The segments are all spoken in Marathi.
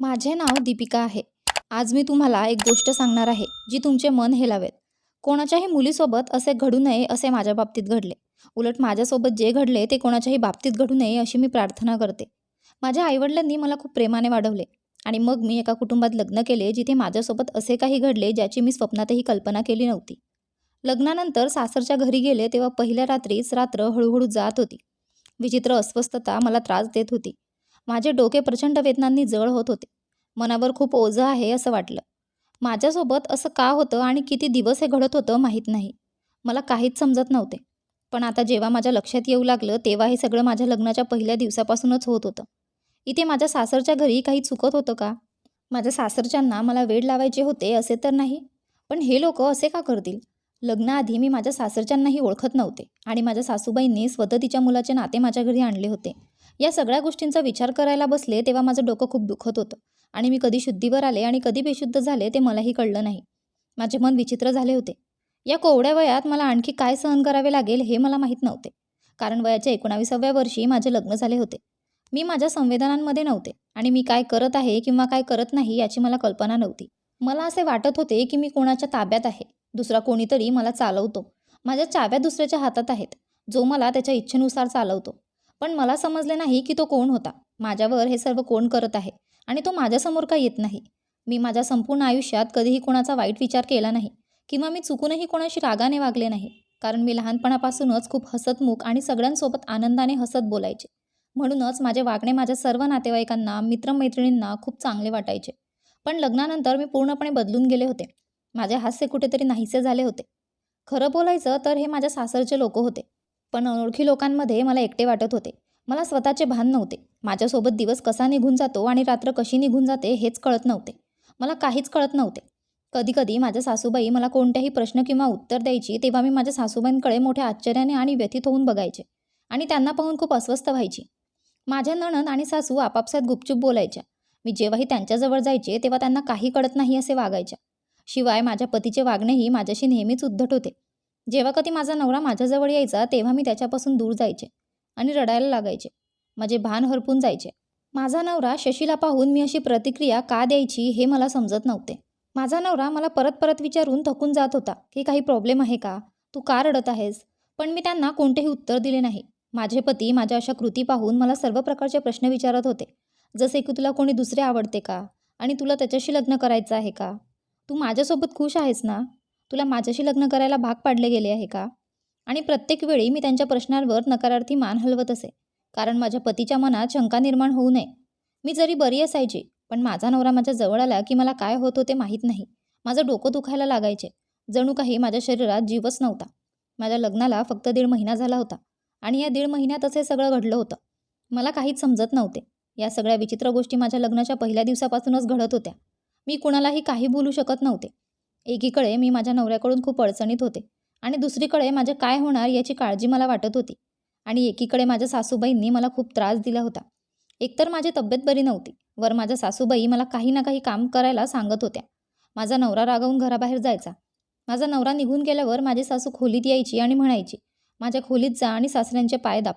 माझे नाव दीपिका आहे. आज मी तुम्हाला एक गोष्ट सांगणार आहे जी तुमचे मन हेलावेल. कोणाच्याही मुलीसोबत असे घडू नये असे माझ्या बाबतीत घडले. उलट माझ्यासोबत जे घडले ते कोणाच्याही बाबतीत घडू नये अशी मी प्रार्थना करते. माझ्या आईवडिलांनी मला खूप प्रेमाने वाढवले आणि मग मी एका कुटुंबात लग्न केले जिथे माझ्यासोबत असे काही घडले ज्याची मी स्वप्नातही कल्पना केली नव्हती. लग्नानंतर सासरच्या घरी गेले तेव्हा पहिल्या रात्रीच रात्र हळूहळू जात होती. विचित्र अस्वस्थता मला त्रास देत होती. माझे डोके प्रचंड वेदनांनी जळ होत होते. मनावर खूप ओझं आहे असं वाटलं. माझ्यासोबत असं का होतं आणि किती दिवस हे घडत होतं माहीत नाही. मला काहीच समजत नव्हते. पण आता जेव्हा माझ्या लक्षात येऊ लागलं तेव्हा हे सगळं माझ्या लग्नाच्या पहिल्या दिवसापासूनच होत होतं. इथे माझ्या सासरच्या घरी काही चुकत होतं का? माझ्या सासरच्यांना मला वेळ लावायचे होते असे तर नाही. पण हे लोक असे का करतील? लग्नाआधी मी माझ्या सासरच्यांनाही ओळखत नव्हते आणि माझ्या सासूबाईंनी स्वतः तिच्या मुलाचे नाते माझ्या घरी आणले होते. या सगळ्या गोष्टींचा विचार करायला बसले तेव्हा माझं डोकं खूप दुखत होतं. आणि मी कधी शुद्धीवर आले आणि कधी बेशुद्ध झाले ते मलाही कळलं नाही. माझे मन विचित्र झाले होते. या कोवड्या वयात मला आणखी काय सहन करावे लागेल हे मला माहीत नव्हते. कारण वयाच्या एकोणाविसाव्या वर्षी माझे लग्न झाले होते. मी माझ्या संवेदनांमध्ये नव्हते आणि मी काय करत आहे किंवा काय करत नाही याची मला कल्पना नव्हती. मला असे वाटत होते की मी कोणाच्या ताब्यात आहे. दुसरा कोणीतरी मला चालवतो. माझ्या चाव्या दुसऱ्याच्या हातात आहेत. जो मला त्याच्या इच्छेनुसार चालवतो. पण मला समजले नाही की तो कोण होता. माझ्यावर हे सर्व कोण करत आहे? आणि तो माझ्यासमोर का येत नाही? मी माझ्या संपूर्ण आयुष्यात कधीही कोणाचा वाईट विचार केला नाही किंवा मी चुकूनही कोणाशी रागाने वागले नाही. कारण मी लहानपणापासूनच खूप हसतमुख आणि सगळ्यांसोबत आनंदाने हसत बोलायचे. म्हणूनच माझे वागणे माझ्या सर्व नातेवाईकांना मित्रमैत्रिणींना खूप चांगले वाटायचे. पण लग्नानंतर मी पूर्णपणे बदलून गेले होते. माझे हास्य कुठेतरी नाहीसे झाले होते. खरं बोलायचं तर हे माझ्या सासरचे लोक होते. पण अनोळखी लोकांमध्ये मला एकटे वाटत होते. मला स्वतःचे भान नव्हते. माझ्यासोबत दिवस कसा निघून जातो आणि रात्र कशी निघून जाते हेच कळत नव्हते. मला काहीच कळत नव्हते. कधीकधी माझ्या सासूबाई मला कोणत्याही प्रश्न किंवा उत्तर द्यायची तेव्हा मी माझ्या सासूबाईंकडे मोठ्या आश्चर्याने आणि व्यथित होऊन बघायचे आणि त्यांना पाहून खूप अस्वस्थ व्हायची. माझ्या नणंद आणि सासू आपापसात गुपचूप बोलायच्या. मी जेव्हाही त्यांच्याजवळ जायचे तेव्हा त्यांना काही कळत नाही असे वागायच्या. शिवाय माझ्या पतीचे वागणेही माझ्याशी नेहमीच उद्धट होते. जेव्हा कधी माझा नवरा माझ्याजवळ यायचा तेव्हा मी त्याच्यापासून दूर जायचे आणि रडायला लागायचे. माझे भान हरपून जायचे. माझा नवरा शशीला पाहून मी अशी प्रतिक्रिया का द्यायची हे मला समजत नव्हते. माझा नवरा मला परत परत विचारून थकून जात होता की काही प्रॉब्लेम आहे का? तू का रडत आहेस? पण मी त्यांना कोणतेही उत्तर दिले नाही. माझे पती माझ्या अशा कृती पाहून मला सर्व प्रकारचे प्रश्न विचारत होते. जसे की तुला कोणी दुसरे आवडते का? आणि तुला त्याच्याशी लग्न करायचं आहे का? तू माझ्यासोबत खुश आहेस ना? तुला माझ्याशी लग्न करायला भाग पाडले गेले आहे का? आणि प्रत्येक वेळी मी त्यांच्या प्रश्नांवर नकारार्थी मान हलवत असे. कारण माझ्या पतीच्या मनात शंका निर्माण होऊ नये. मी जरी बरी असायची पण माझा नवरा माझ्या जवळ आला की मला काय होत होते माहीत नाही. माझं डोकं दुखायला लागायचे. जणू काही माझ्या शरीरात जीवच नव्हता. माझ्या लग्नाला फक्त दीड महिना झाला होता. आणि या दीड महिन्यात असे सगळं घडलं होतं. मला काहीच समजत नव्हते. या सगळ्या विचित्र गोष्टी माझ्या लग्नाच्या पहिल्या दिवसापासूनच घडत होत्या. मी कुणालाही काही बोलू शकत नव्हते. एकीकडे मी माझ्या नवऱ्याकडून खूप अडचणीत होते आणि दुसरीकडे माझे काय होणार याची काळजी मला वाटत होती. आणि एकीकडे माझ्या सासूबाईंनी मला खूप त्रास दिला होता. एकतर माझी तब्येत बरी नव्हती. वर माझ्या सासूबाई मला काही ना काही काम करायला सांगत होत्या. माझा नवरा रागावून घराबाहेर जायचा. माझा नवरा निघून गेल्यावर माझी सासू खोलीत यायची आणि म्हणायची माझ्या खोलीत जा आणि सासऱ्यांचे पाय दाब.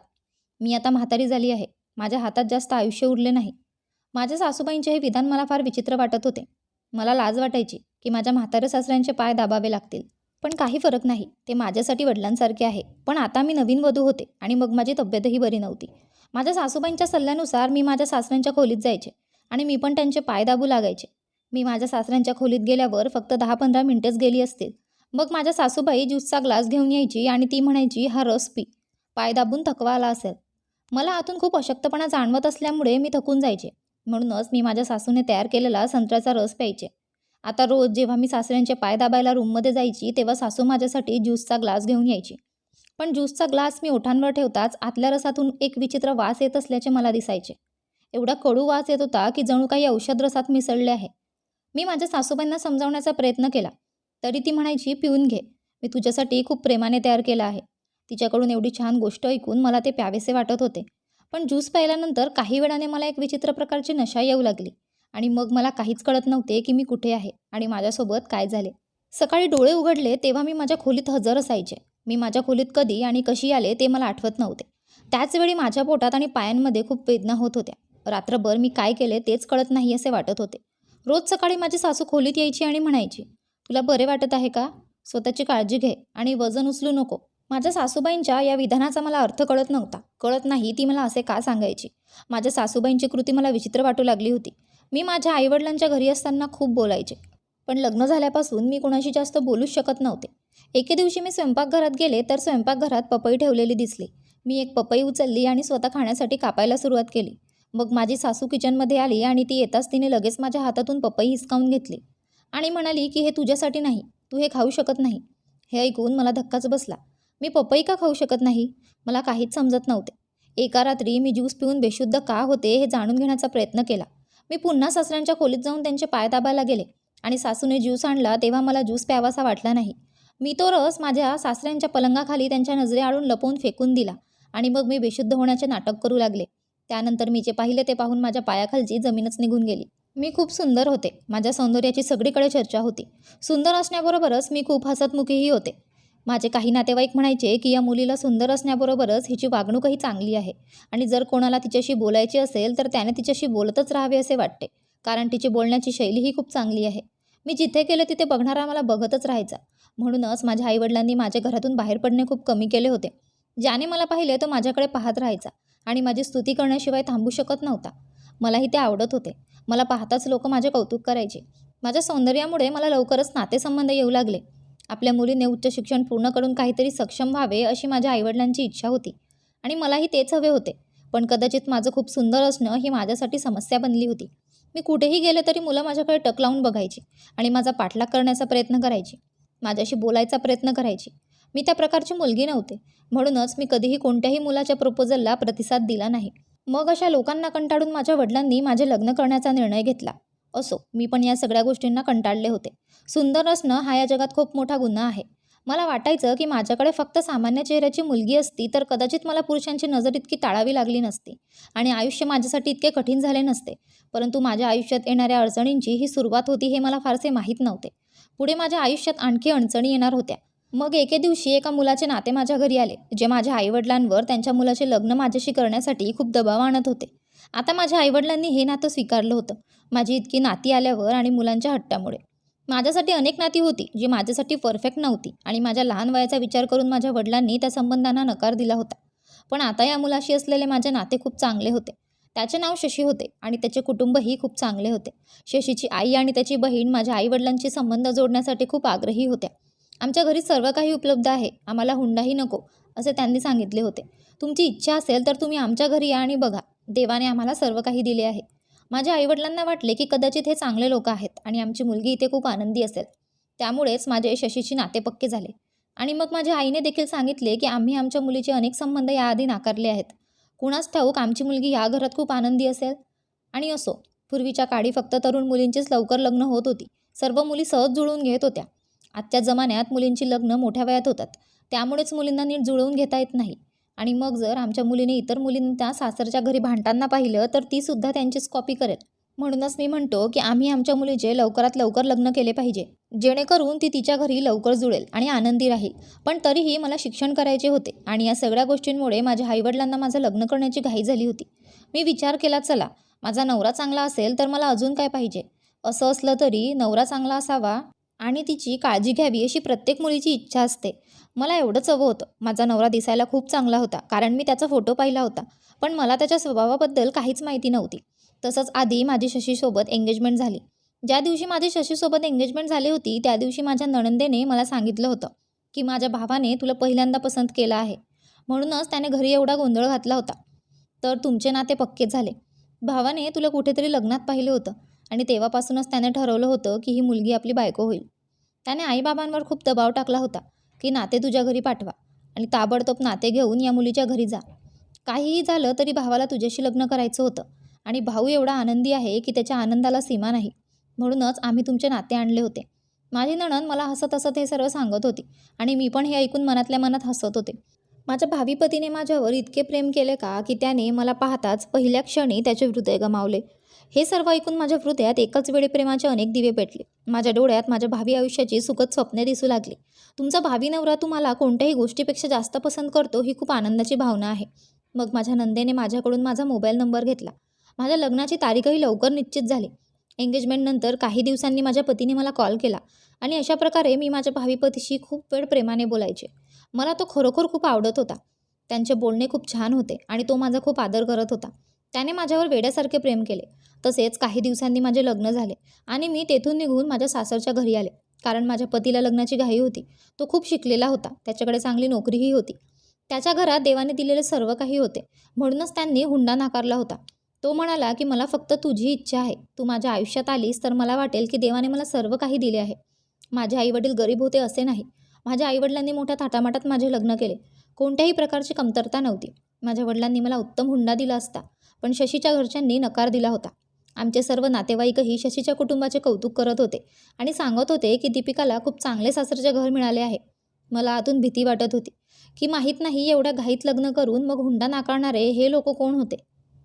मी आता म्हातारी झाली आहे. माझ्या हातात जास्त आयुष्य उरले नाही. माझ्या सासूबाईंचे हे विधान मला फार विचित्र वाटत होते. मला लाज वाटायची. की माझ्या म्हाताऱ्या सासऱ्यांचे पाय दाबावे लागतील. पण काही फरक नाही. ते माझ्यासाठी वडिलांसारखे आहे. पण आता मी नवीन वधू होते आणि मग माझी तब्येतही बरी नव्हती. माझ्या सासूबाईंच्या सल्ल्यानुसार मी माझ्या सासऱ्यांच्या खोलीत जायचे आणि मी पण त्यांचे पाय दाबू लागायचे. मी माझ्या सासऱ्यांच्या खोलीत गेल्यावर फक्त दहा पंधरा मिनटेच गेली असतील. मग माझ्या सासूबाई ज्यूसचा ग्लास घेऊन यायची आणि ती म्हणायची हा रस पी. पाय दाबून थकवा आला असेल. मला आतून खूप अशक्तपणा जाणवत असल्यामुळे मी थकून जायचे. म्हणूनच मी माझ्या सासूने तयार केलेला संत्र्याचा रस प्यायचे. आता रोज जेव्हा मी सासऱ्यांचे पाय दाबायला रूममध्ये जायची तेव्हा सासू माझ्यासाठी ज्यूसचा ग्लास घेऊन यायची. पण ज्यूसचा ग्लास मी ओठांवर ठेवताच आतल्या रसातून एक विचित्र वास येत असल्याचे मला दिसायचे. एवढा कडू वास येत होता की जणू काही औषध रसात मिसळले आहे. मी माझ्या सासूबाईंना समजावण्याचा प्रयत्न केला. तरी ती म्हणायची पिऊन घे. मी तुझ्यासाठी खूप प्रेमाने तयार केला आहे. तिच्याकडून एवढी छान गोष्ट ऐकून मला ते प्यावेसे वाटत होते. पण ज्यूस प्यायल्यानंतर काही वेळाने मला एक विचित्र प्रकारची नशा येऊ लागली. आणि मग मला काहीच कळत नव्हते की मी कुठे आहे आणि माझ्यासोबत काय झाले. सकाळी डोळे उघडले तेव्हा मी माझ्या खोलीत हजर असायचे. मी माझ्या खोलीत कधी आणि कशी आले ते मला आठवत नव्हते. त्याचवेळी माझ्या पोटात आणि पायांमध्ये खूप वेदना होत होत्या. रात्रभर मी काय केले तेच कळत नाही असे वाटत होते. रोज सकाळी माझी सासू खोलीत यायची आणि म्हणायची तुला बरे वाटत आहे का? स्वतःची काळजी घे आणि वजन उचलू नको. माझ्या सासूबाईंच्या या विधानाचा मला अर्थ कळत नव्हता. कळत नाही ती मला असे का सांगायची? माझ्या सासूबाईंची कृती मला विचित्र वाटू लागली होती. मी माझ्या आईवडिलांच्या घरी असताना खूप बोलायचे. पण लग्न झाल्यापासून मी कोणाशी जास्त बोलूच शकत नव्हते. एके दिवशी मी स्वयंपाकघरात गेले तर स्वयंपाकघरात पपई ठेवलेली दिसली. मी एक पपई उचलली आणि स्वतः खाण्यासाठी कापायला सुरुवात केली. मग माझी सासू किचनमध्ये आली आणि ती येताच तिने लगेच माझ्या हातातून पपई हिसकावून घेतली. आणि म्हणाली की हे तुझ्यासाठी नाही. तू हे खाऊ शकत नाही. हे ऐकून मला धक्काच बसला. मी पपई का खाऊ शकत नाही? मला काहीच समजत नव्हते. एका रात्री मी ज्यूस पिऊन बेशुद्ध का होते हे जाणून घेण्याचा प्रयत्न केला. मी पुन्हा सासऱ्यांच्या खोलीत जाऊन त्यांचे पाय दाबायला गेले. आणि सासूने ज्यूस आणला तेव्हा मला ज्यूस प्यावासा वाटला नाही. मी तो रस माझ्या सासऱ्यांच्या पलंगाखाली त्यांच्या नजरे आडून लपवून फेकून दिला. आणि मग मी बेशुद्ध होण्याचे नाटक करू लागले. त्यानंतर मी जे पाहिले ते पाहून माझ्या पायाखालची जमीनच निघून गेली. मी खूप सुंदर होते. माझ्या सौंदर्याची सगळीकडे चर्चा होती. सुंदर असण्याबरोबरच मी खूप हसतमुखीही होते. माझे काही नातेवाईक म्हणायचे की या मुलीला सुंदर असण्याबरोबरच हिची वागणूकही चांगली आहे आणि जर कोणाला तिच्याशी बोलायची असेल तर त्याने तिच्याशी बोलतच राहावे असे वाटते कारण तिची बोलण्याची शैली ही खूप चांगली आहे. मी जिथे गेले तिथे बघणारा मला बघतच राहायचा. म्हणूनच माझ्या आईवडिलांनी माझ्या घरातून बाहेर पडणे खूप कमी केले होते. ज्याने मला पाहिले तो माझ्याकडे पाहत राहायचा आणि माझी स्तुती करण्याशिवाय थांबू शकत नव्हता. मलाही ते आवडत होते. मला पाहताच लोक माझे कौतुक करायचे. माझ्या सौंदर्यामुळे मला लवकरच नातेसंबंध येऊ लागले. आपल्या मुलीने उच्च शिक्षण पूर्ण करून काहीतरी सक्षम व्हावे अशी माझ्या आईवडिलांची इच्छा होती आणि मलाही तेच हवे होते. पण कदाचित माझं खूप सुंदर असणं ही माझ्यासाठी समस्या बनली होती. मी कुठेही गेले तरी मुलं माझ्याकडे टक लावून बघायची आणि माझा पाठलाग करण्याचा प्रयत्न करायची. माझ्याशी बोलायचा प्रयत्न करायची. मी त्या प्रकारची मुलगी नव्हते. म्हणूनच मी कधीही कोणत्याही मुलाच्या प्रपोजलला प्रतिसाद दिला नाही. मग अशा लोकांना कंटाळून माझ्या वडिलांनी माझे लग्न करण्याचा निर्णय घेतला. असो मी पण या सगळ्या गोष्टींना कंटाळले होते. सुंदर असणं हा या जगात खूप मोठा गुन्हा आहे. मला वाटायचं की माझ्याकडे फक्त सामान्य चेहऱ्याची मुलगी असती तर कदाचित मला पुरुषांची नजर इतकी टाळावी लागली नसती आणि आयुष्य माझ्यासाठी इतके कठीण झाले नसते. परंतु माझ्या आयुष्यात येणाऱ्या अडचणींची ही सुरुवात होती हे मला फारसे माहीत नव्हते. पुढे माझ्या आयुष्यात आणखी अडचणी येणार होत्या. मग एके दिवशी एका मुलाचे नाते माझ्या घरी आले जे माझ्या आईवडिलांवर त्यांच्या मुलाचे लग्न माझ्याशी करण्यासाठी खूप दबाव आणत होते. आता माझ्या आईवडिलांनी हे नातं स्वीकारलं होतं. माझी इतकी नाती आल्यावर आणि मुलांच्या हट्टामुळे. माझ्यासाठी अनेक नाती होती जी माझ्यासाठी परफेक्ट नव्हती आणि माझ्या लहान वयाचा विचार करून माझ्या वडिलांनी त्या संबंधांना नकार दिला होता. पण आता या मुलाशी असलेले माझे नाते खूप चांगले होते. त्याचे नाव शशी होते आणि त्याचे कुटुंबही खूप चांगले होते. शशीची आई आणि त्याची बहीण माझ्या आईवडिलांशी संबंध जोडण्यासाठी खूप आग्रही होत्या. आमच्या घरी सर्व काही उपलब्ध आहे आम्हाला हुंडाही नको असे त्यांनी सांगितले होते. तुमची इच्छा असेल तर तुम्ही आमच्या घरी या आणि बघा. देवाने आम्हाला सर्व काही दिले आहे. माझ्या आईवडिलांना वाटले की कदाचित हे चांगले लोक आहेत आणि आमची मुलगी इथे खूप आनंदी असेल. त्यामुळेच माझे शशीची नाते पक्के झाले. आणि मग माझ्या आईने देखील सांगितले की आम्ही आमच्या मुलीचे अनेक संबंध याआधी नाकारले आहेत. कुणास ठाऊक आमची मुलगी या घरात खूप आनंदी असेल? आणि असो पूर्वीच्या काळी फक्त तरुण मुलींचीच लवकर लग्न होत होती. सर्व मुली सहज जुळवून घेत होत्या. आजच्या जमान्यात मुलींची लग्न मोठ्या वयात होतात. त्यामुळेच मुलींना नीट जुळवून घेता येत नाही. आणि मग जर आमच्या मुलीने इतर मुलींना सासरच्या घरी भांडताना पाहिलं तर ती सुद्धा त्यांचीच कॉपी करेल. म्हणूनच मी म्हणतो की आम्ही आमच्या मुलीचे लवकरात लवकर लग्न केले पाहिजे. जेणेकरून ती तिच्या घरी लवकर जुळेल आणि आनंदी राहील. पण तरीही मला शिक्षण करायचे होते आणि या सगळ्या गोष्टींमुळे माझ्या आईवडिलांना माझं लग्न करण्याची घाई झाली होती. मी विचार केला चला माझा नवरा चांगला असेल तर मला अजून काय पाहिजे? असं असलं तरी नवरा चांगला असावा आणि तिची काळजी घ्यावी अशी प्रत्येक मुलीची इच्छा असते. मला एवढंच हवं होतं. माझा नवरा दिसायला खूप चांगला होता कारण मी त्याचा फोटो पाहिला होता. पण मला त्याच्या स्वभावाबद्दल काहीच माहिती नव्हती. तसंच आधी माझी शशीसोबत एंगेजमेंट झाली. ज्या दिवशी माझी शशीसोबत एंगेजमेंट झाली होती त्या दिवशी माझ्या नणंदेने मला सांगितलं होतं की माझ्या भावाने तुला पहिल्यांदा पसंत केलं आहे. म्हणूनच त्याने घरी एवढा गोंधळ घातला होता. तर तुमचे नाते पक्के झाले. भावाने तुला कुठेतरी लग्नात पाहिलं होतं आणि तेव्हापासूनच त्याने ठरवलं होतं की ही मुलगी आपली बायको होईल. त्याने आईबाबांवर खूप दबाव टाकला होता. की नाते तुझ्या घरी पाठवा आणि ताबडतोब नाते घेऊन या मुलीच्या घरी जा. काहीही झालं तरी भावाला तुझ्याशी लग्न करायचं होतं आणि भाऊ एवढा आनंदी आहे की त्याच्या आनंदाला सीमा नाही. म्हणूनच आम्ही तुमचे नाते आणले होते. माझी नणन मला हसत हसत हे सर्व सांगत होती आणि मी पण हे ऐकून मनातल्या मनात हसत होते. माझ्या भावी पतीने माझ्यावर इतके प्रेम केले का की त्याने मला पाहताच पहिल्या क्षणी त्याचे हृदय गमावले. हे सर्व ऐकून माझ्या हृदयात एकाच वेळी प्रेमाचे अनेक दिवे पेटले. माझ्या डोळ्यात माझ्या भावी आयुष्याची सुखद स्वप्ने दिसू लागली. तुमचा भावी नवरा तुम्हाला कोणत्याही गोष्टीपेक्षा जास्त पसंत करतो ही खूप आनंदाची भावना आहे. मग माझ्या नंदेने माझ्याकडून माझा मोबाईल नंबर घेतला. माझ्या लग्नाची तारीखही लवकर निश्चित झाली. एंगेजमेंटनंतर काही दिवसांनी माझ्या पतीने मला कॉल केला आणि अशा प्रकारे मी माझ्या भावी पतीशी खूप वेळ प्रेमाने बोलायचे. मला तो खरोखर खूप आवडत होता. त्यांचे बोलणे खूप छान होते आणि तो माझा खूप आदर करत होता. त्याने माझ्यावर वेड्यासारखे प्रेम केले. तसेच काही दिवसांनी माझे लग्न झाले आणि मी तेथून निघून माझ्या सासरच्या घरी आले. कारण माझ्या पतीला लग्नाची घाई होती. तो खूप शिकलेला होता. त्याच्याकडे चांगली नोकरीही होती. त्याच्या घरात देवाने दिलेले सर्व काही होते. म्हणूनच त्यांनी हुंडा नाकारला होता. तो म्हणाला की मला फक्त तुझी इच्छा आहे. तू माझ्या आयुष्यात आलीस तर मला वाटेल की देवाने मला सर्व काही दिले आहे. माझे आईवडील गरीब होते असे नाही. माझ्या आईवडिलांनी मोठ्या थाटामाटात माझे लग्न केले. कोणत्याही प्रकारची कमतरता नव्हती. माझ्या वडिलांनी मला उत्तम हुंडा दिला असता. पण शशीच्या घरच्यांनी नकार दिला होता. आमचे सर्व नातेवाईकही शशीच्या कुटुंबाचे कौतुक करत होते आणि सांगत होते की दीपिकाला खूप चांगले सासरचे घर मिळाले आहे. मला आतून भीती वाटत होती की माहीत नाही एवढ्या घाईत लग्न करून मग हुंडा नाकारणारे हे लोक कोण होते?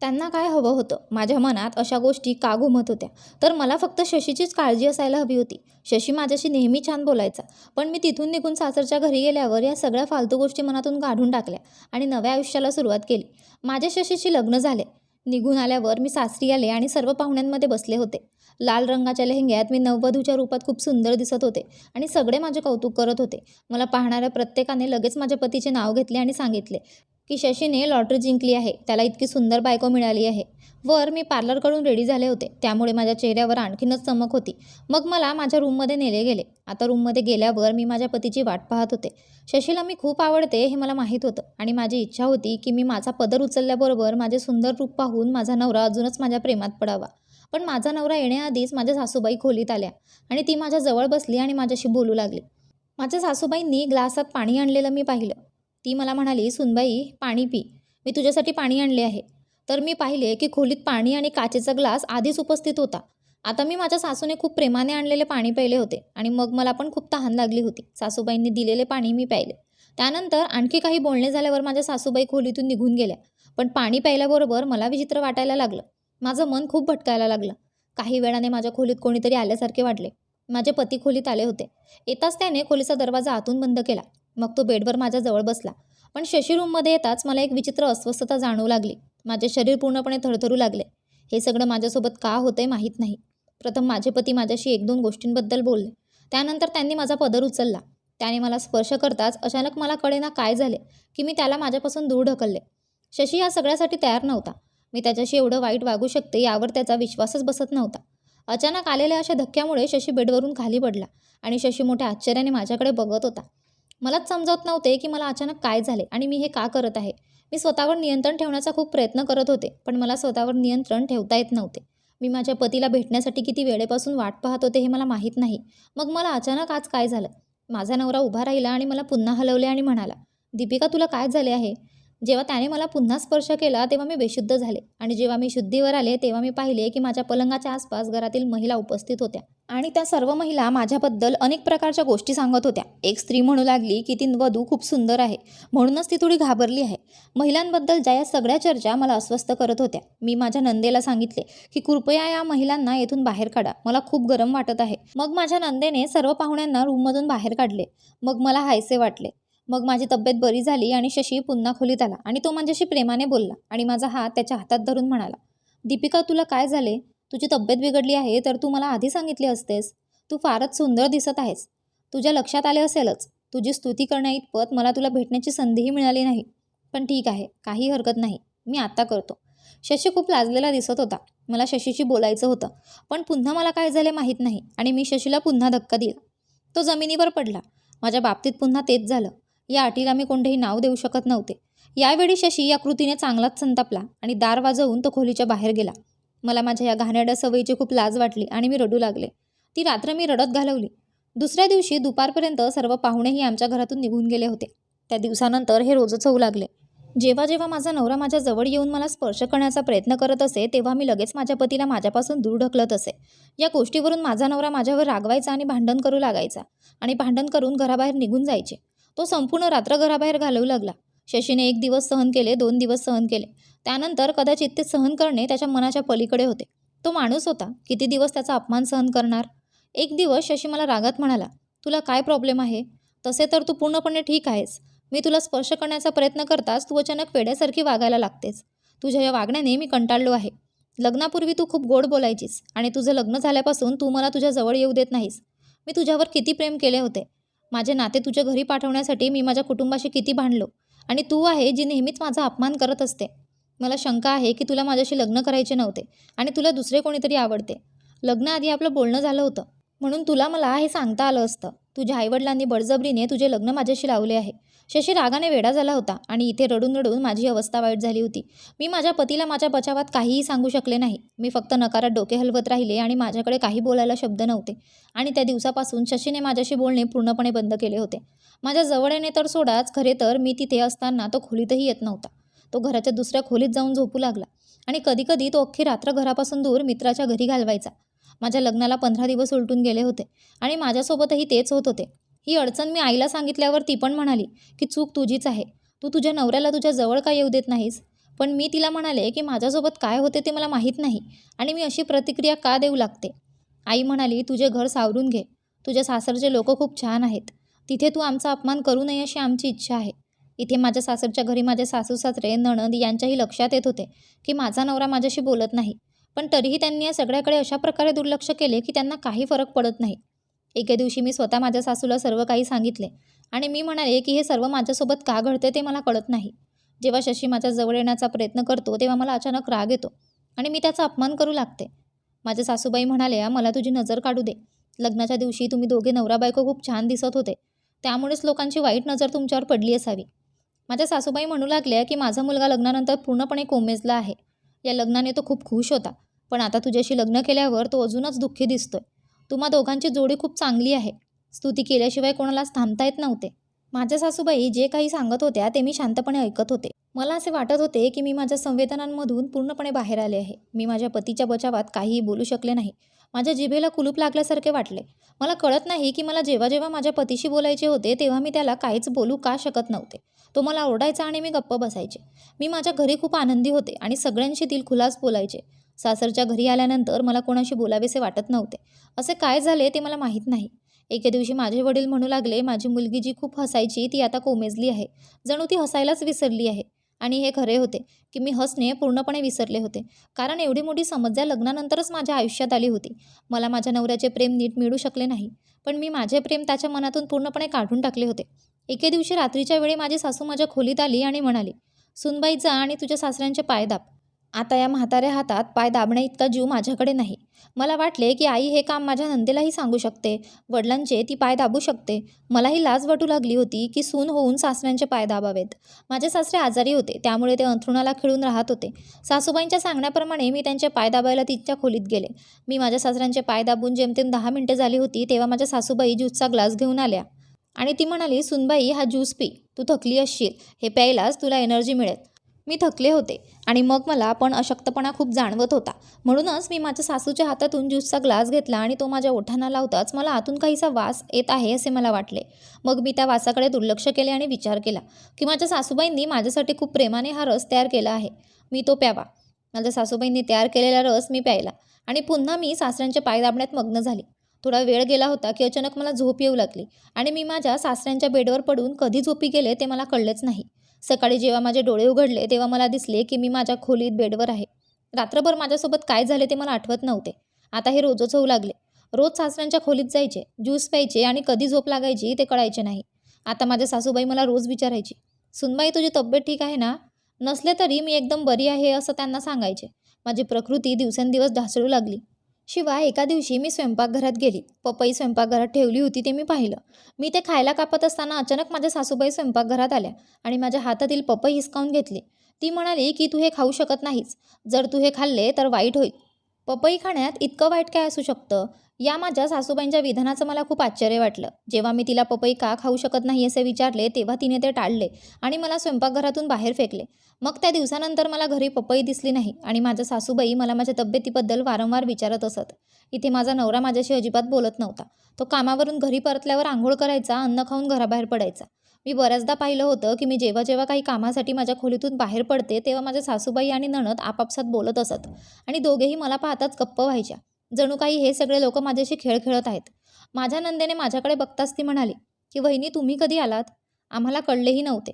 त्यांना काय हवं होतं? माझ्या मनात अशा गोष्टी का घुमत होत्या? तर मला फक्त शशीचीच काळजी असायला हवी होती. शशी माझ्याशी नेहमी छान बोलायचा पण मी तिथून निघून सासरच्या घरी गेल्यावर या सगळ्या फालतू गोष्टी मनातून काढून टाकल्या आणि नव्या आयुष्याला सुरुवात केली. माझ्या शशीशी लग्न झाले. निघून आल्यावर मी सासरी आले आणि सर्व पाहुण्यांमध्ये बसले होते. लाल रंगाच्या लेहंग्यात मी नववधूच्या रूपात खूप सुंदर दिसत होते आणि सगळे माझे कौतुक करत होते. मला पाहणाऱ्या प्रत्येकाने लगेच माझ्या पतीचे नाव घेतले आणि सांगितले की शशीने लॉटरी जिंकली आहे. त्याला इतकी सुंदर बायको मिळाली आहे. वर मी पार्लरकडून रेडी झाले होते. त्यामुळे माझ्या चेहऱ्यावर आणखीनच चमक होती. मग मला माझ्या रूममध्ये नेले गेले. आता रूममध्ये गेल्यावर मी माझ्या पतीची वाट पाहत होते. शशीला मी खूप आवडते हे मला माहीत होतं आणि माझी इच्छा होती की मी माझा पदर उचलल्याबरोबर माझे सुंदर रूप पाहून माझा नवरा अजूनच माझ्या प्रेमात पडावा. पण माझा नवरा येण्याआधीच माझ्या सासूबाई खोलीत आल्या आणि ती माझ्या जवळ बसली आणि माझ्याशी बोलू लागली. माझ्या सासूबाईंनी ग्लासात पाणी आणलेलं मी पाहिलं. ती मला म्हणाली सुनबाई पाणी पी. मी तुझ्यासाठी पाणी आणले आहे. तर मी पाहिले की खोलीत पाणी आणि काचेचा ग्लास आधीच उपस्थित होता. आता मी माझ्या सासूने खूप प्रेमाने आणलेले पाणी प्यायले होते आणि मग मला पण खूप तहान लागली होती. सासूबाईंनी दिलेले पाणी मी प्यायले. त्यानंतर आणखी काही बोलणे झाल्यावर माझ्या सासूबाई खोलीतून निघून गेल्या. पण पाणी प्यायल्याबरोबर मला विचित्र वाटायला लागलं. माझं मन खूप भटकायला लागलं. काही वेळाने माझ्या खोलीत कोणीतरी आल्यासारखे वाटले. माझे पती खोलीत आले होते. येताच त्याने खोलीचा दरवाजा आतून बंद केला. मग तो बेडवर माझ्या जवळ बसला. पण शशी रूममध्ये येताच मला एक विचित्र अस्वस्थता जाणवू लागली. माझे शरीर पूर्णपणे थरथरू लागले. हे सगळं माझ्यासोबत का होतंय माहीत नाही. प्रथम माझे पती माझ्याशी एक दोन गोष्टींबद्दल बोलले. त्यानंतर त्यांनी माझा पदर उचलला. त्याने मला स्पर्श करताच अचानक मला कळेना काय झाले की मी त्याला माझ्यापासून दूर ढकलले. शशी या सगळ्यासाठी तयार नव्हता. मी त्याच्याशी एवढं वाईट वागू शकते यावर त्याचा विश्वासच बसत नव्हता. अचानक आलेल्या अशा धक्क्यामुळे शशी बेडवरून खाली पडला आणि शशी मोठ्या आश्चर्याने माझ्याकडे बघत होता. मलाच समजत नव्हते की मला अचानक काय झाले आणि मी हे का करत आहे. मी स्वतःवर नियंत्रण ठेवण्याचा खूप प्रयत्न करत होते पण मला स्वतःवर नियंत्रण ठेवता येत नव्हते. मी माझ्या पतीला भेटण्यासाठी किती वेळेपासून वाट पाहत होते हे मला माहीत नाही. मग मला अचानक आज काय झालं? माझा नवरा उभा राहिला आणि मला पुन्हा हलवले आणि म्हणाला दीपिका तुला काय झाले आहे? जेव्हा त्याने मला पुन्हा स्पर्श केला तेव्हा मी बेशुद्ध झाले. आणि जेव्हा मी शुद्धीवर आले तेव्हा मी पाहिले की माझ्या पलंगाच्या आसपास घरातील महिला उपस्थित होत्या. आणि त्या सर्व महिला माझ्याबद्दल अनेक प्रकारच्या गोष्टी सांगत होत्या. एक स्त्री म्हणू लागली की ती वधू खूप सुंदर आहे. म्हणूनच ती थोडी घाबरली आहे. महिलांबद्दल ज्या या सगळ्या चर्चा मला अस्वस्थ करत होत्या मी माझ्या नंदेला सांगितले की कृपया या महिलांना येथून बाहेर काढा. मला खूप गरम वाटत आहे. मग माझ्या नंदेने सर्व पाहुण्यांना रूममधून बाहेर काढले. मग मला हायसे वाटले. मग माझी तब्येत बरी झाली आणि शशी पुन्हा खोलीत आला आणि तो माझ्याशी प्रेमाने बोलला आणि माझा हात त्याच्या हातात धरून म्हणाला दीपिका तुला काय झाले? तुझी तब्येत बिघडली आहे तर तू मला आधी सांगितले असतेस. तू फारच सुंदर दिसत आहेस. तुझ्या लक्षात आले असेलच. तुझी स्तुती करण्याइतपत मला तुला भेटण्याची संधीही मिळाली नाही. पण ठीक आहे काही हरकत नाही. मी आत्ता करतो. शशी खूप लाजलेला दिसत होता. मला शशीशी बोलायचं होतं. पण पुन्हा मला काय झाले माहीत नाही आणि मी शशीला पुन्हा धक्का दिला. तो जमिनीवर पडला. माझ्या बाबतीत पुन्हा तेच झालं. या अटीला मी कोणतेही नाव देऊ शकत नव्हते. यावेळी शशी या कृतीने चांगलाच संतापला आणि दार वाजवून तो खोलीच्या बाहेर गेला. मला माझ्या या घाणेरड्या सवयीची खूप लाज वाटली आणि मी रडू लागले. ती रात्र मी रडत घालवली. दुसऱ्या दिवशी दुपारपर्यंत सर्व पाहुणेही आमच्या घरातून निघून गेले होते. त्या दिवसानंतर हे रोजच होऊ लागले. जेव्हा जेव्हा माझा नवरा माझ्या जवळ येऊन मला स्पर्श करण्याचा प्रयत्न करत असे तेव्हा मी लगेच माझ्या पतीला माझ्यापासून दूर ढकलत असे. या गोष्टीवरून माझा नवरा माझ्यावर रागवायचा आणि भांडण करू लागायचा आणि भांडण करून घराबाहेर निघून जायचे. तो संपूर्ण रात्र घराबाहेर घालवू लागला. शशीने एक दिवस सहन केले दोन दिवस सहन केले. त्यानंतर कदाचित ते सहन करणे त्याच्या मनाच्या पलीकडे होते. तो माणूस होता. किती दिवस त्याचा अपमान सहन करणार? एक दिवस शशी मला रागात म्हणाला तुला काय प्रॉब्लेम आहे? तसे तर तू पूर्णपणे ठीक आहेस. मी तुला स्पर्श करण्याचा प्रयत्न करताच तू अचानक पेड्यासारखी वागायला लागतेस. तुझ्या या वागण्याने मी कंटाळलो आहे. लग्नापूर्वी तू खूप गोड बोलायचीस आणि तुझं लग्न झाल्यापासून तू मला तुझ्या जवळ येऊ देत नाहीस. मी तुझ्यावर किती प्रेम केले होते. माझे नाते तुझ्या घरी पाठवण्यासाठी मी माझ्या कुटुंबाशी किती भांडलो? आणि तू आहे जी नेहमीच माझा अपमान करत असते. मला शंका आहे की तुला माझ्याशी लग्न करायचे नव्हते आणि तुला दुसरे कोणीतरी आवडते. लग्नाआधी आपलं बोलणं झालं होतं. म्हणून तुला मला हे सांगता आलं असतं. तुझ्या आईवडिलांनी बळजबरीने तुझे लग्न माझ्याशी लावले आहे. शशी रागाने वेडा झाला होता आणि इथे रडून रडून माझी अवस्था वाईट झाली होती. मी माझ्या पतीला माझ्या बचावात काहीही सांगू शकले नाही. मी फक्त नकारात डोके हलवत राहिले आणि माझ्याकडे काही बोलायला शब्द नव्हते. आणि त्या दिवसापासून शशीने माझ्याशी बोलणे पूर्णपणे बंद केले होते. माझ्या जवळ येणे तर सोडाच खरे तर मी तिथे असताना तो खोलीतही येत नव्हता. तो घराच्या दुसऱ्या खोलीत जाऊन झोपू लागला. आणि कधीकधी तो अख्खी रात्र घरापासून दूर मित्राच्या घरी घालवायचा. माझ्या लग्नाला पंधरा दिवस उलटून गेले होते आणि माझ्यासोबतही तेच होत होते. ही अडचण मी आईला सांगितल्यावर ती पण म्हणाली की चूक तुझीच आहे. तू तुझ्या नवऱ्याला तुझ्या जवळ का येऊ देत नाहीस? पण मी तिला म्हणाले की माझ्यासोबत काय होते ते मला माहीत नाही आणि मी अशी प्रतिक्रिया का देऊ लागते? आई म्हणाली तुझे घर सावरून घे. तुझ्या सासरचे लोक खूप छान आहेत. तिथे तू आमचा अपमान करू नये अशी आमची इच्छा आहे. इथे माझ्या सासरच्या घरी माझे सासू सासरे नणंद यांच्याही लक्षात येत होते की माझा नवरा माझ्याशी बोलत नाही. पण तरीही त्यांनी या सगळ्याकडे अशा प्रकारे दुर्लक्ष केले की त्यांना काही फरक पडत नाही. एके दिवशी मी स्वतः माझ्या सासूला सर्व काही सांगितले आणि मी म्हणाले की हे सर्व माझ्यासोबत का घडते ते मला कळत नाही. जेव्हा शशी माझ्या जवळ येण्याचा प्रयत्न करतो तेव्हा मला अचानक राग येतो आणि मी त्याचा अपमान करू लागते. माझ्या सासूबाई म्हणाल्या मला तुझी नजर काढू दे. लग्नाच्या दिवशी तुम्ही दोघे नवरा बायको खूप छान दिसत होते. त्यामुळेच लोकांची वाईट नजर तुमच्यावर पडली असावी. माझ्या सासूबाई म्हणू लागल्या की माझा मुलगा लग्नानंतर पूर्णपणे कोमेजला आहे. या लग्नाने तो खूप खुश होता. पण आता तुझ्याशी लग्न केल्यावर तो अजूनच दुःखी दिसतोय. तुम्हा दोघांची जोडी खूप चांगली आहे. स्तुती केल्याशिवाय कोणालाच थांबता येत नव्हते. माझ्या सासूबाई जे काही सांगत होत्या ते मी शांतपणे ऐकत होते. मला असे वाटत होते की मी माझ्या संवेदनांमधून पूर्णपणे बाहेर आले आहे. मी माझ्या पतीच्या बचावात काहीही बोलू शकले नाही. माझ्या जिभेला कुलूप लागल्यासारखे वाटले. मला कळत नाही की मला जेव्हा जेव्हा माझ्या पतीशी बोलायचे होते तेव्हा मी त्याला काहीच बोलू का शकत नव्हते. तो मला ओरडायचा आणि मी गप्प बसायचे. मी माझ्या घरी खूप आनंदी होते आणि सगळ्यांशी दिलखुलास बोलायचे. सासरच्या घरी आल्यानंतर मला कोणाशी बोलावेसे वाटत नव्हते. असे काय झाले ते मला माहीत नाही. एके दिवशी माझे वडील म्हणू लागले माझी मुलगी जी खूप हसायची ती आता कोमेजली आहे. जणू ती हसायलाच विसरली आहे. आणि हे खरे होते की मी हसणे पूर्णपणे विसरले होते. कारण एवढी मोठी समस्या लग्नानंतरच माझ्या आयुष्यात आली होती. मला माझ्या नवऱ्याचे प्रेम नीट मिळू शकले नाही. पण मी माझे प्रेम त्याच्या मनातून पूर्णपणे काढून टाकले होते. एके दिवशी रात्रीच्या वेळी माझी सासू माझ्या खोलीत आली आणि म्हणाली सुनबाई जा आणि तुझ्या सासऱ्यांचे पाय दाब. आता या म्हाताऱ्या हातात पाय दाबणे इतका जीव माझ्याकडे नाही. मला वाटले की आई हे काम माझ्या नंदेलाही सांगू शकते. वडिलांचे ती पाय दाबू शकते. मलाही लाज वाटू लागली होती की सून होऊन सासऱ्यांचे पाय दाबावेत. माझे सासरे आजारी होते त्यामुळे ते अंथरुणाला खिळून राहत होते. सासूबाईंच्या सांगण्याप्रमाणे मी त्यांचे पाय दाबायला तिच्या खोलीत गेले. मी माझ्या सासऱ्यांचे पाय दाबून जेमतेम दहा मिनटे झाली होती तेव्हा माझ्या सासूबाई ज्यूसचा ग्लास घेऊन आल्या. आणि ती म्हणाली सुनबाई हा ज्यूस पी. तू थकली असशील. हे प्यायलाच तुला एनर्जी मिळेल. मी थकले होते आणि मग मला पण अशक्तपणा खूप जाणवत होता. म्हणूनच मी माझ्या सासूच्या हातातून ज्यूसचा ग्लास घेतला आणि तो माझ्या ओठांना लावताच मला आतून काहीसा वास येत आहे असे मला वाटले. मग मी त्या वासाकडे दुर्लक्ष केले आणि विचार केला की माझ्या सासूबाईंनी माझ्यासाठी खूप प्रेमाने हा रस तयार केला आहे. मी तो प्यावा. माझ्या सासूबाईंनी तयार केलेला रस मी प्यायला आणि पुन्हा मी सासऱ्यांच्या पाय दाबण्यात मग्न झाली. थोडा वेळ गेला होता की अचानक मला झोप येऊ लागली आणि मी माझ्या सासऱ्यांच्या बेडवर पडून कधी झोपी गेले ते मला कळलेच नाही. सकाळी जेव्हा माझे डोळे उघडले तेव्हा मला दिसले की मी माझ्या खोलीत बेडवर आहे. रात्रभर माझ्यासोबत काय झाले ते मला आठवत नव्हते. आता हे रोजच होऊ लागले. रोज सासऱ्यांच्या खोलीत जायचे ज्यूस प्यायचे आणि कधी झोप लागायची ते कळायचे नाही. आता माझ्या सासूबाई मला रोज विचारायची सुनबाई तुझी तब्येत ठीक आहे ना? नसले तरी मी एकदम बरी आहे असं त्यांना सांगायचे. माझी प्रकृती दिवसेंदिवस ढासळू लागली. शिवाय एका दिवशी मी स्वयंपाकघरात गेली. पपई स्वयंपाकघरात ठेवली होती ते मी पाहिलं. मी ते खायला कापत असताना अचानक माझ्या सासूबाई स्वयंपाकघरात आल्या आणि माझ्या हातातील पपई हिसकावून घेतली. ती म्हणाली की तू हे खाऊ शकत नाहीस. जर तू हे खाल्ले तर वाईट होईल. पपई खाण्यात इतकं वाईट काय असू शकतं? या माझ्या सासूबाईंच्या विधानाचं मला खूप आश्चर्य वाटलं. जेव्हा मी तिला पपई का खाऊ शकत नाही असे विचारले तेव्हा तिने ते टाळले आणि मला स्वयंपाकघरातून बाहेर फेकले. मग त्या दिवसानंतर मला घरी पपई दिसली नाही आणि माझ्या सासूबाई मला माझ्या तब्येतीबद्दल वारंवार विचारत असत. इथे माझा नवरा माझ्याशी अजिबात बोलत नव्हता. तो कामावरून घरी परतल्यावर आंघोळ करायचा अन्न खाऊन घराबाहेर पडायचा. मी बऱ्याचदा पाहिलं होतं की मी जेव्हा जेव्हा काही कामासाठी माझ्या खोलीतून बाहेर पडते तेव्हा माझ्या सासूबाई आणि नणद आपापसात बोलत असत आणि दोघेही मला पाहताच गप्प व्हायच्या. जणू काही हे सगळे लोक माझ्याशी खेळ खेळत आहेत. माझ्या नंदेने माझ्याकडे बघताच ती म्हणाली की वहिनी तुम्ही कधी आलात? आम्हाला कळलेही नव्हते.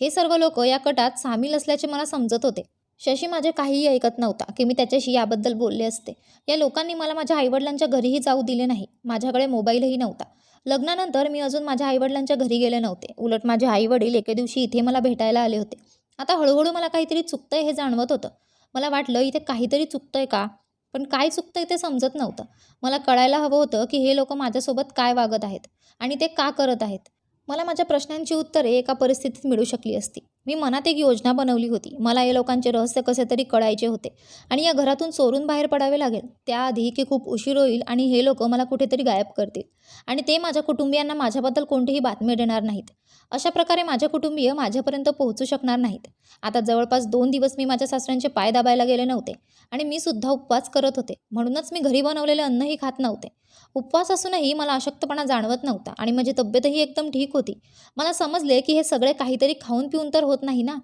हे सर्व लोक या कटात सामील असल्याचे मला समजत होते. शशी माझे काहीही ऐकत नव्हता की मी त्याच्याशी याबद्दल बोलले असते. या लोकांनी मला माझ्या आईवडिलांच्या घरीही जाऊ दिले नाही. माझ्याकडे मोबाईलही नव्हता. लग्नानंतर मी अजून माझ्या आईवडिलांच्या घरी गेले नव्हते. उलट माझे आईवडील एके दिवशी इथे मला भेटायला आले होते. आता हळूहळू मला काहीतरी चुकतंय हे जाणवत होतं. मला वाटलं इथे काहीतरी चुकतंय का? पण काय चुकतंय ते समजत नव्हतं. मला कळायला हवं होतं की हे लोक माझ्यासोबत काय वागत आहेत आणि ते का करत आहेत. मला माझ्या प्रश्नांची उत्तरे एका परिस्थितीत मिळू शकली असती. मी मनात एक योजना बनवली होती. मला या लोकांचे रहस्य कसे तरी कळायचे होते. आणि या घरातून चोरून बाहेर पडावे लागेल. त्याआधी की खूप उशीर होईल आणि हे लोक मला कुठेतरी गायब करतील. आणि ते माझ्या कुटुंबियांना माझ्याबद्दल कोणतीही बातमी देणार नाहीत. अशा प्रकारे माझे कुटुंबीय माझ्यापर्यंत पोहोचू शकणार नाहीत. आता जवळपास दोन दिवस मी माझ्या सासऱ्यांचे पाय दाबायला गेले नव्हते. आणि मी सुद्धा उपवास करत होते. म्हणूनच मी घरी बनवलेले अन्नही खात नव्हते. उपवास असूनही मला अशक्तपणा जाणवत नव्हता आणि माझी तब्येतही एकदम ठीक होती. मला समजले की हे सगळे काहीतरी खाऊन पिऊन तर होत नाही ना?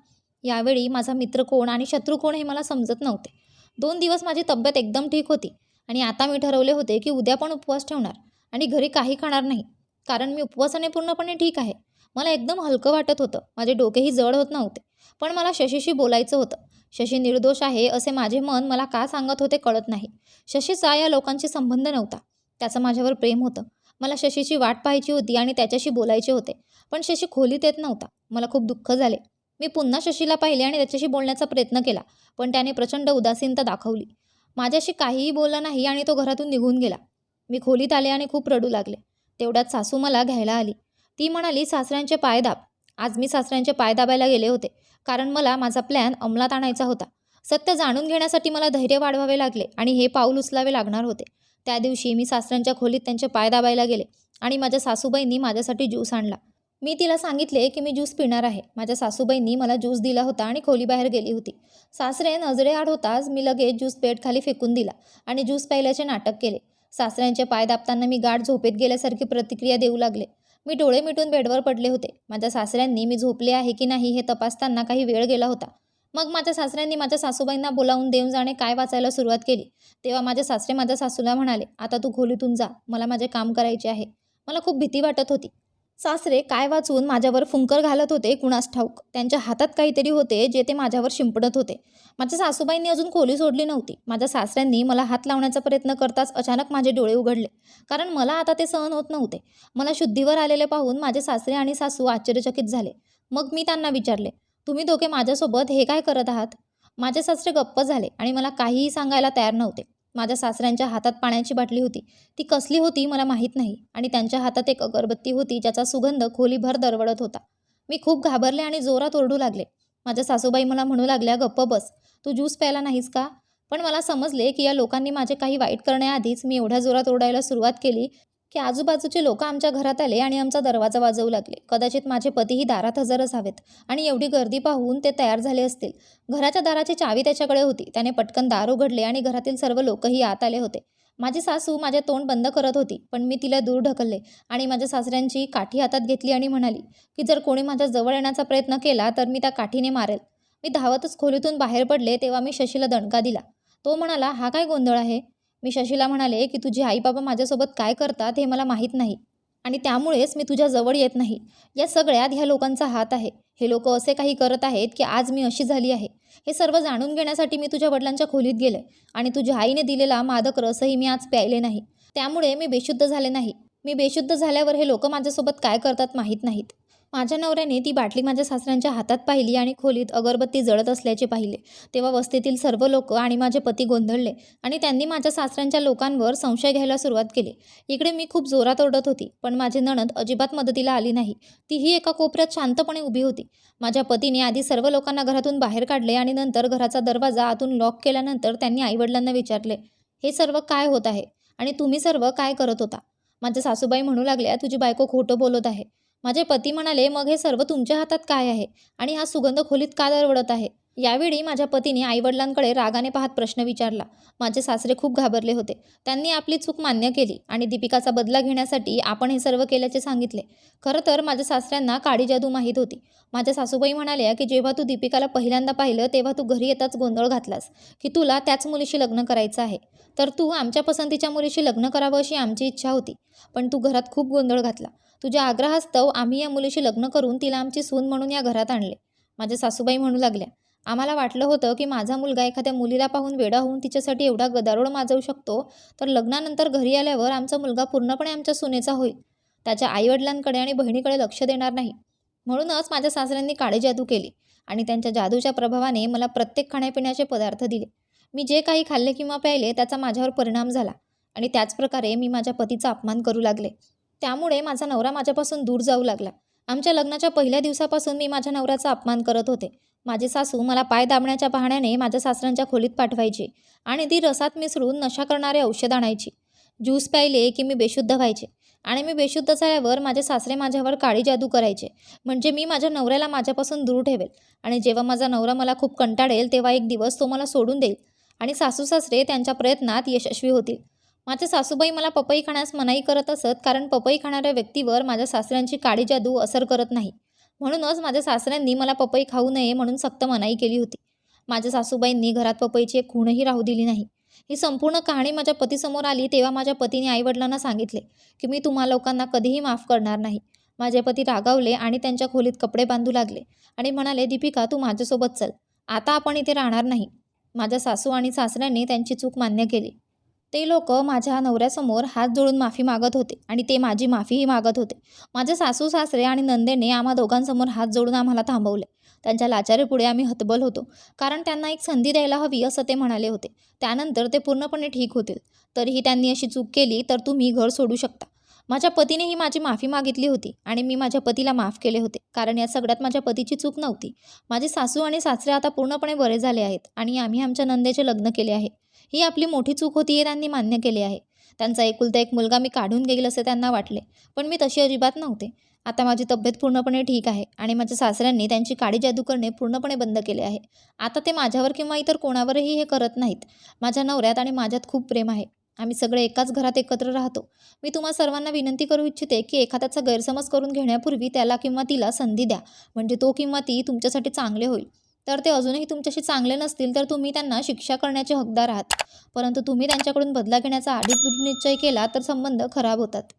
यावेळी माझा मित्र कोण आणि शत्रू कोण हे मला समजत नव्हते. दोन दिवस माझी तब्येत एकदम ठीक होती आणि आता मी ठरवले होते की उद्या पण उपवास ठेवणार आणि घरी काही खाणार नाही कारण मी उपवासाने पूर्णपणे ठीक आहे. मला एकदम हलकं वाटत होतं. माझे डोकेही जड होत नव्हते. पण मला शशीशी बोलायचं होतं. शशी निर्दोष आहे असे माझे मन मला का सांगत होते कळत नाही. शशीचा या लोकांशी संबंध नव्हता. त्याचं माझ्यावर प्रेम होतं. मला शशीची वाट पाहायची होती आणि त्याच्याशी बोलायचे होते. पण शशी खोलीत येत नव्हता. मला खूप दुःख झाले. मी पुन्हा शशीला पाहिले आणि त्याच्याशी बोलण्याचा प्रयत्न केला पण त्याने प्रचंड उदासीनता दाखवली. माझ्याशी काहीही बोलला नाही आणि तो घरातून निघून गेला. मी खोलीत आले आणि खूप रडू लागले. तेवढ्यात सासू मला घ्यायला आली. ती म्हणाली सासऱ्यांचे पाय दाब. आज मी सासऱ्यांचे पाय दाबायला गेले होते कारण मला माझा प्लॅन अंमलात आणायचा होता. सत्य जाणून घेण्यासाठी मला धैर्य वाढवावे लागले आणि हे पाऊल उचलावे लागणार होते. त्या दिवशी मी सासऱ्यांच्या खोलीत त्यांचे पाय दाबायला गेले आणि माझ्या सासूबाईंनी माझ्यासाठी ज्यूस आणला. मी तिला सांगितले की मी ज्यूस पिणार आहे. माझ्या सासूबाईंनी मला ज्यूस दिला होता आणि खोलीबाहेर गेली होती. सासरे नजरेआड होताच मी लगेच ज्यूस पेटखाली फेकून दिला आणि ज्यूस प्यायल्याचे नाटक केले. सासऱ्यांचे पाय दाबताना मी गाठ झोपेत गेल्यासारखी प्रतिक्रिया देऊ लागले. मी डोळे मिटून बेडवर पडले होते. माझ्या सासऱ्यांनी मी झोपले आहे की नाही हे तपासताना काही वेळ गेला होता. मग माझ्या सासऱ्यांनी माझ्या सासूबाईंना बोलावून देऊन जाणे काय वाचायला सुरुवात केली. तेव्हा माझे सासरे माझ्या सासूला म्हणाले आता तू खोलीतून जा. मला माझे काम करायचे आहे. मला खूप भीती वाटत होती. सासरे काय वाचून माझ्यावर फुंकर घालत होते? कुणास ठाऊक. त्यांच्या हातात काहीतरी होते जे ते माझ्यावर शिंपडत होते. माझ्या सासूबाईंनी अजून खोली सोडली नव्हती. माझ्या सासऱ्यांनी मला हात लावण्याचा प्रयत्न करताच अचानक माझे डोळे उघडले. कारण मला आता ते सहन होत नव्हते. मला शुद्धीवर आलेले पाहून माझे सासरे आणि सासू आश्चर्यचकित झाले. मग मी त्यांना विचारले तुम्ही दोघे माझ्यासोबत हे काय करत आहात? माझे सासरे गप्प झाले आणि मला काहीही सांगायला तयार नव्हते. माझ्या सासऱ्यांच्या हातात पाण्याची बाटली होती. ती कसली होती मला माहीत नाही आणि त्यांच्या हातात एक अगरबत्ती होती ज्याचा सुगंध खोलीभर दरवळत होता. मी खूप घाबरले आणि जोरात ओरडू लागले. माझ्या सासूबाई मला म्हणू लागल्या गप्प बस तू ज्यूस प्यायला नाहीस का? पण मला समजले की या लोकांनी माझे काही वाईट करण्याआधीच मी एवढ्या जोरात ओरडायला सुरुवात केली की आजूबाजूचे लोक आमच्या घरात आले आणि आमचा दरवाजा वाजवू लागले. कदाचित माझे पतीही दारात हजरच हवेत आणि एवढी गर्दी पाहून ते तयार झाले असतील. घराच्या दाराची चावी त्याच्याकडे होती. त्याने पटकन दार उघडले आणि घरातील सर्व लोकही आत आले होते. माझी सासू माझे तोंड बंद करत होती पण मी तिला दूर ढकलले आणि माझ्या सासऱ्यांची काठी हातात घेतली आणि म्हणाली की जर कोणी माझ्या जवळ येण्याचा प्रयत्न केला तर मी त्या काठीने मारेल. मी धावतच खोलीतून बाहेर पडले तेव्हा मी शशीला दणका दिला. तो म्हणाला हा काय गोंधळ आहे? मी शशीला म्हणाले की तुझी आई बाबा माझ्यासोबत काय करतात हे मला माहीत नाही आणि त्यामुळेच मी तुझ्या जवळ येत नाही. या सगळ्यात ह्या लोकांचा हात आहे. हे लोक असे काही करत आहेत की आज मी अशी झाली आहे. हे सर्व जाणून घेण्यासाठी मी तुझ्या वडिलांच्या खोलीत गेले आणि तुझ्या आईने दिलेला मादक रसही मी आज प्यायले नाही. त्यामुळे मी बेशुद्ध झाले नाही. मी बेशुद्ध झाल्यावर हे लोक माझ्यासोबत काय करतात माहीत नाहीत. माझ्या नवऱ्याने ती बाटली माझ्या सासऱ्यांच्या हातात पाहिली आणि खोलीत अगरबत्ती जळत असल्याचे पाहिले. तेव्हा वस्तीतील सर्व लोक आणि माझे पती गोंधळले आणि त्यांनी माझ्या सासऱ्यांच्या लोकांवर संशय घ्यायला सुरुवात केली. इकडे मी खूप जोरात ओरडत होती पण माझी नणद अजिबात मदतीला आली नाही. तीही एका कोपऱ्यात शांतपणे उभी होती. माझ्या पतीने आधी सर्व लोकांना घरातून बाहेर काढले आणि नंतर घराचा दरवाजा आतून लॉक केल्यानंतर त्यांनी आईवडिलांना विचारले हे सर्व काय होत आहे? आणि तुम्ही सर्व काय करत होता माझ्या सासूबाई म्हणू लागल्या तुझी बायको खोटं बोलत आहे. माझे पती म्हणाले मग हे सर्व तुमच्या हातात काय आहे? आणि हा सुगंध खोलीत का दरवडत आहे? यावेळी माझ्या पतीने आईवडिलांकडे रागाने पाहत प्रश्न विचारला. माझे सासरे खूप घाबरले होते. त्यांनी आपली चूक मान्य केली आणि दीपिकाचा बदला घेण्यासाठी आपण हे सर्व केल्याचे सांगितले. खरं तर माझ्या सासऱ्यांना काळी जादू माहीत होती. माझ्या सासूबाई म्हणाल्या की जेव्हा तू दीपिकाला पहिल्यांदा पाहिलं तेव्हा तू घरी येताच गोंधळ घातलास की तुला त्याच मुलीशी लग्न करायचं आहे. तर तू आमच्या पसंतीच्या मुलीशी लग्न करावं अशी आमची इच्छा होती. पण तू घरात खूप गोंधळ घातला. तुझ्या आग्रहास्तव आम्ही या मुलीशी लग्न करून तिला आमची सून म्हणून या घरात आणले. माझ्या सासूबाई म्हणू लागल्या आम्हाला वाटलं होतं की माझा मुलगा एखाद्या मुलीला पाहून वेडा होऊन तिच्यासाठी एवढा गदारोळ माजवू शकतो तर लग्नानंतर घरी आल्यावर आमचा मुलगा पूर्णपणे आमच्या सुनेचा होईल. त्याच्या आईवडिलांकडे आणि बहिणीकडे लक्ष देणार नाही. म्हणूनच माझ्या सासऱ्यांनी काळे जादू केली आणि त्यांच्या जादूच्या प्रभावाने मला प्रत्येक खाण्यापिण्याचे पदार्थ दिले. मी जे काही खाल्ले किंवा प्यायले त्याचा माझ्यावर परिणाम झाला आणि त्याचप्रकारे मी माझ्या पतीचा अपमान करू लागले. त्यामुळे माझा नवरा माझ्यापासून दूर जाऊ लागला. आमच्या लग्नाच्या पहिल्या दिवसापासून मी माझ्या नवऱ्याचा अपमान करत होते. माझी सासू मला पाय दाबण्याच्या पाहण्याने माझ्या सासऱ्यांच्या खोलीत पाठवायची आणि ती रसात मिसळून नशा करणारे औषध आणायची. ज्यूस प्यायले की मी बेशुद्ध व्हायचे आणि मी बेशुद्ध झाल्यावर माझे सासरे माझ्यावर काळी जादू करायचे. म्हणजे मी माझ्या नवऱ्याला माझ्यापासून दूर ठेवेल आणि जेव्हा माझा नवरा मला खूप कंटाळेल तेव्हा एक दिवस तो मला सोडून देईल आणि सासू सासरे त्यांच्या प्रयत्नात यशस्वी होतील. माझे सासूबाई मला पपई खाण्यास मनाई करत असत कारण पपई खाणाऱ्या व्यक्तीवर माझ्या सासऱ्यांची काळी जादू असर करत नाही. म्हणूनच माझ्या सासऱ्यांनी मला पपई खाऊ नये म्हणून सक्त मनाई केली होती. माझ्या सासूबाईंनी घरात पपईची एक खूणही राहू दिली नाही. ही संपूर्ण कहाणी माझ्या पतीसमोर आली तेव्हा माझ्या पतीने आईवडिलांना सांगितले की मी तुम्हा लोकांना कधीही माफ करणार नाही. माझे पती रागावले आणि त्यांच्या खोलीत कपडे बांधू लागले आणि म्हणाले दीपिका तू माझ्यासोबत चल. आता आपण इथे राहणार नाही. माझ्या सासू आणि सासऱ्यांनी त्यांची चूक मान्य केली. ते लोक माझ्या नवऱ्यासमोर हात जोडून माफी मागत होते आणि ते माझी माफीही मागत होते. माझे सासू सासरे आणि नंदेने आम्हा दोघांसमोर हात जोडून आम्हाला थांबवले. त्यांच्या लाचारीपुढे आम्ही हतबल होतो. कारण त्यांना एक संधी द्यायला हवी असं ते म्हणाले होते. त्यानंतर ते पूर्णपणे ठीक होतील. तरीही त्यांनी अशी चूक केली तर तुम्ही घर सोडू शकता. माझ्या पतीनेही माझी माफी मागितली होती आणि मी माझ्या पतीला माफ केले होते. कारण या सगळ्यात माझ्या पतीची चूक नव्हती. माझे सासू आणि सासरे आता पूर्णपणे बरे झाले आहेत आणि आम्ही आमच्या नंदेचे लग्न केले आहे. ही आपली मोठी चूक होती हे त्यांनी मान्य केले आहे. त्यांचा एकुलता एक मुलगा मी काढून घेईल असे त्यांना वाटले. पण मी तशी अजिबात नव्हते. आता माझी तब्येत पूर्णपणे ठीक आहे आणि माझ्या सासऱ्यांनी त्यांची काळी जादू करणे पूर्णपणे बंद केले आहे. आता ते माझ्यावर किंवा इतर कोणावरही हे करत नाहीत. माझ्या नवऱ्यात आणि माझ्यात खूप प्रेम आहे. आम्ही सगळे एकाच घरात एकत्र राहतो. मी तुम्हा सर्वांना विनंती करू इच्छिते की एखाद्याचा गैरसमज करून घेण्यापूर्वी त्याला किंवा तिला संधी द्या. म्हणजे तो किंवा ती तुमच्यासाठी चांगले होईल. तर ते अजूनही तुमच्याशी चांगले नसतील तर तुम्ही त्यांना शिक्षा करण्याचे हकदार आहात. परंतु तुम्ही त्यांच्याकडून बदला घेण्याचा आधीच दृढ निश्चय केला तर संबंध खराब होतात.